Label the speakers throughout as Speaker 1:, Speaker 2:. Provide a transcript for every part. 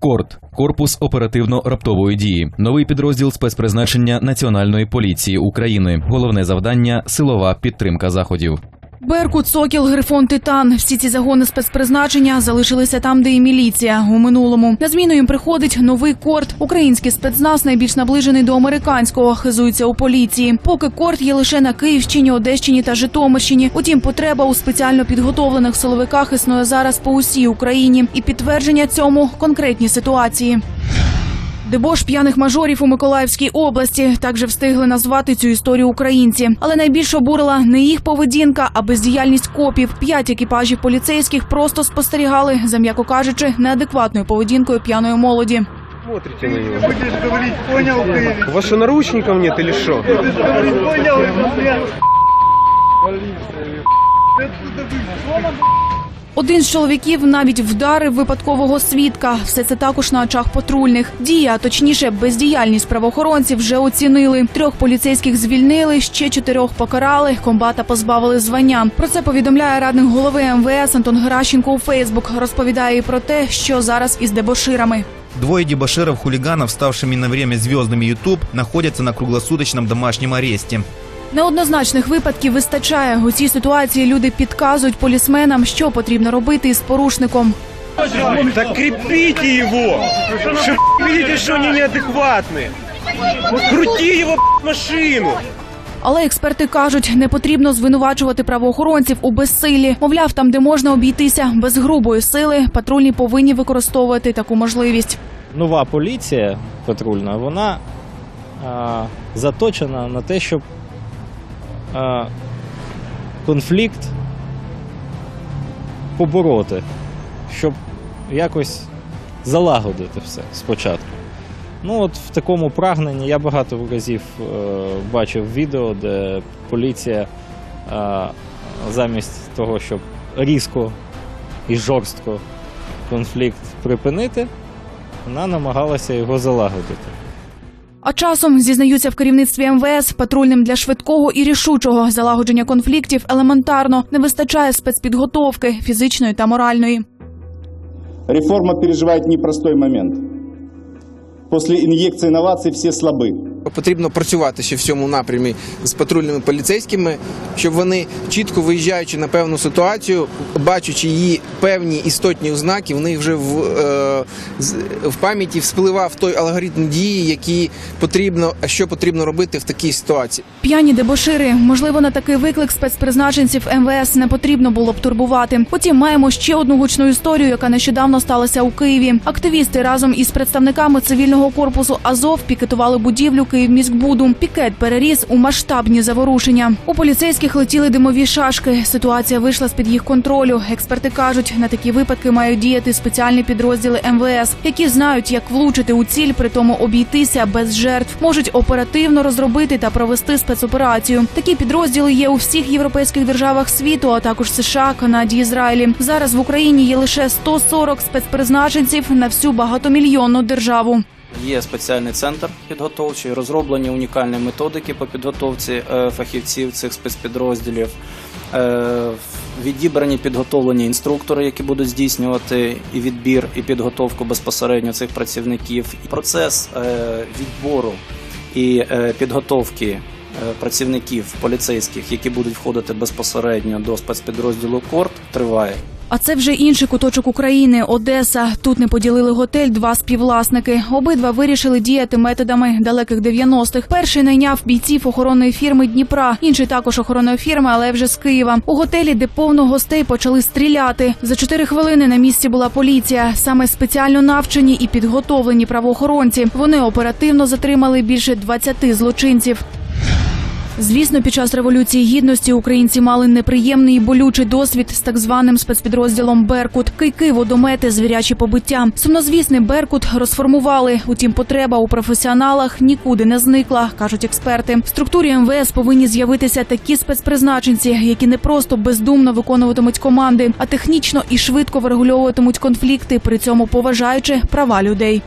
Speaker 1: Корт корпус оперативно-раптової дії. Новий підрозділ спецпризначення Національної поліції України. Головне завдання силова підтримка заходів.
Speaker 2: Беркут, Сокіл, Грифон, Титан. Всі ці загони спецпризначення залишилися там, де і міліція у минулому. На зміну їм приходить новий корт. Український спецназ найбільш наближений до американського. Хизується у поліції. Поки корт є лише на Київщині, Одещині та Житомирщині. Утім, потреба у спеціально підготовлених силовиках існує зараз по усій Україні. І підтвердження цьому конкретні ситуації. Дебош п'яних мажорів у Миколаївській області так же встигли назвати цю історію українці. Але найбільш обурила не їх поведінка, а бездіяльність копів. П'ять екіпажів поліцейських просто спостерігали за, м'яко кажучи, неадекватною поведінкою п'яної молоді.
Speaker 3: Смотрите на него.
Speaker 4: Будешь говорить, понял ты?
Speaker 3: У вас что, наручников нет или что?
Speaker 4: Понял, я. Ты откуда вышел?
Speaker 2: один з чоловіків навіть вдарив випадкового свідка. Все це також на очах патрульних. Дія, точніше, бездіяльність правоохоронців вже оцінили. Трьох поліцейських звільнили, ще чотирьох покарали. Комбата позбавили звання. Про це повідомляє радник голови МВС Антон Геращенко у Фейсбук. Розповідає і про те, що зараз із дебоширами.
Speaker 5: Двое дебоширов-хулиганов, ставшими на время звездами YouTube, находятся на круглосуточном домашнем аресте.
Speaker 2: Неоднозначних випадків вистачає. У цій ситуації люди підказують полісменам, що потрібно робити із порушником.
Speaker 3: Так крепите его! Что видите, что они неадекватные? Крути его в машину!
Speaker 2: Але експерти кажуть, не потрібно звинувачувати правоохоронців у безсилі. Мовляв, там, де можна обійтися без грубої сили, патрульні повинні використовувати таку можливість.
Speaker 6: нова поліція патрульна, вона а, заточена на те, щоб конфлікт побороти, щоб якось залагодити все спочатку. Ну от в такому прагненні я багато разів е, бачив відео, де поліція е, замість того, щоб різко і жорстко конфлікт припинити, вона намагалася його залагодити.
Speaker 2: А часом зізнаються в керівництві МВС патрульним для швидкого і рішучого залагодження конфліктів елементарно не вистачає спецпідготовки фізичної та моральної.
Speaker 7: Реформа переживает непростой момент. После инъекции инноваций все слабы.
Speaker 8: Потрібно працювати ще в цьому напрямі з патрульними поліцейськими, щоб вони чітко виїжджаючи на певну ситуацію, бачачи її певні істотні ознаки, в них вже в, е, в пам'яті вспливав той алгоритм дії, який потрібно, що потрібно робити в такій ситуації.
Speaker 2: П'яні дебошири. Можливо, на такий виклик спецпризначенців МВС не потрібно було б турбувати. Потім маємо ще одну гучну історію, яка нещодавно сталася у Києві. Активісти разом із представниками цивільного корпусу Азов пікетували будівлю Київміськбуду. Пікет переріс у масштабні заворушення. У поліцейських летіли димові шашки. Ситуація вийшла з під їх контролю. Експерти кажуть, на такі випадки мають діяти спеціальні підрозділи МВС, які знають, як влучити у ціль, при тому обійтися без жертв, можуть оперативно розробити та провести спецоперацію. Такі підрозділи є у всіх європейських державах світу, а також США, Канаді, Ізраїлі. Зараз в Україні є лише 140 спецпризначенців на всю багатомільйонну державу.
Speaker 9: Є спеціальний центр підготовчий, розроблені унікальні методики по підготовці е, фахівців цих спецпідрозділів. Е, Відібрані підготовлені інструктори, які будуть здійснювати і відбір, і підготовку безпосередньо цих працівників. Процес е, відбору і підготовки працівників поліцейських, які будуть входити безпосередньо до спецпідрозділу КОРТ, триває.
Speaker 2: А це вже інший куточок України Одеса. Тут не поділили готель два співвласники. Обидва вирішили діяти методами далеких 90-х. Перший найняв бійців охоронної фірми Дніпра, інший також охоронної фірми, але вже з Києва. У готелі, де повно гостей почали стріляти. За чотири хвилини на місці була поліція. Саме спеціально навчені і підготовлені правоохоронці. Вони оперативно затримали більше 20 злочинців. Звісно, під час революції гідності українці мали неприємний і болючий досвід з так званим спецпідрозділом Беркут. Кийки, водомети, звірячі побиття. Сумнозвісний Беркут розформували. Утім, потреба у професіоналах нікуди не зникла, кажуть експерти. В структурі МВС повинні з'явитися такі спецпризначенці, які не просто бездумно виконуватимуть команди, а технічно і швидко врегульовуватимуть конфлікти, при цьому поважаючи права людей.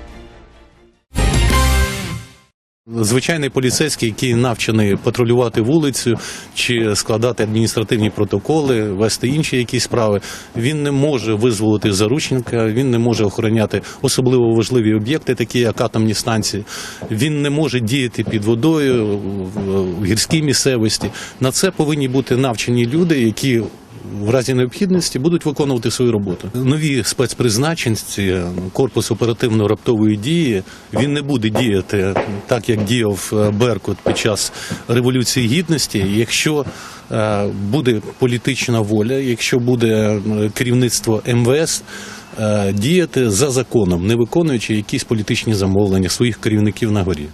Speaker 10: Звичайний поліцейський, який навчений патрулювати вулицю чи складати адміністративні протоколи, вести інші якісь справи, він не може визволити заручника, він не може охороняти особливо важливі об'єкти, такі як атомні станції. Він не може діяти під водою в- гірській місцевості. На це повинні бути навчені люди, які в разі необхідності будуть виконувати свою роботу. Нові спецпризначенці, корпус оперативно-раптової дії, він не буде діяти так, як діяв е, Беркут під час революції гідності. Якщо е, буде політична воля, якщо буде е, керівництво МВС. Діяти за законом, не виконуючи якісь політичні замовлення своїх керівників на горі.